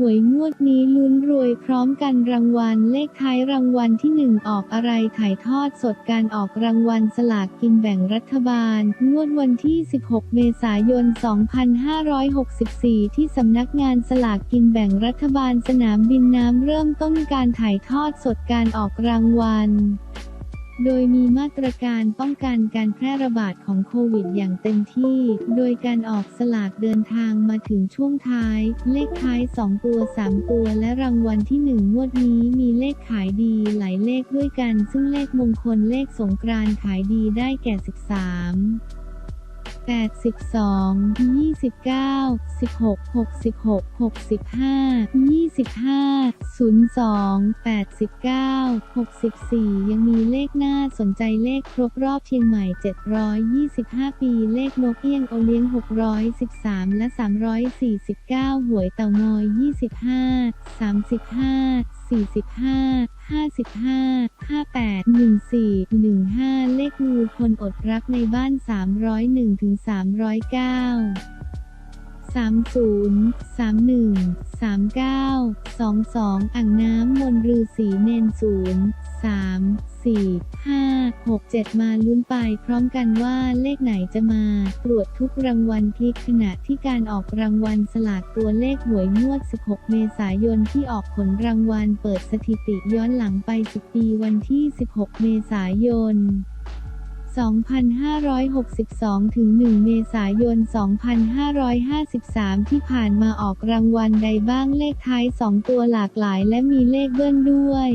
หวยงวดนี้ลุ้นรวยพร้อมกันรางวัลเลขท้ายรางวัลที่หนึ่งออกอะไรถ่ายทอดสดการออกรางวัลสลากกินแบ่งรัฐบาล งวดวันที่ 16 เมษายน 2564 ที่สำนักงานสลากกินแบ่งรัฐบาลสนามบินน้ำเริ่มต้นการถ่ายทอดสดการออกรางวัล โดยมีมาตรการป้องกันการแพร่ระบาดของโควิดอย่างเต็มที่ โดยการออกสลากเดินทางมาถึงช่วงท้าย เลขท้าย 2 ตัว 3 ตัว และรางวัลที่ 1 งวดนี้มีเลขขายดีหลายเลขด้วยกัน ซึ่งเลขมงคลเลขสงกรานขายดีได้แก่ 13 82 29 16 66 65 25 02 89 64 ยังมีเลขหน้าสนใจเลขครบรอบเชียงใหม่ 725 ปีเลขนกเอี้ยงโอเลี้ยง 613 และ 349 หวยเต่างอย 25 35 45 55 58 14 15 เลขงูคนอดรักในบ้าน 301 ถึง 309 30 31 39 22 อ่างน้ำมนรือสีเนนศูนย์3 4 5 6 7มาลุ้นไปพร้อมกันว่าเลขไหนจะมา ตรวจทุกรางวัลพลิกขณะที่การออกรางวัลสลากตัวเลขหวยงวด 16 เมษายนที่ออกผลรางวัลเปิดสถิติย้อนหลังไป 10 ปีวันที่ 16 เมษายน 2562 ถึง 1 เมษายน 2553 ที่ผ่านมาออกรางวัลใดบ้างเลขท้าย 2 ตัวหลากหลายและมีเลขเบิ้ลด้วย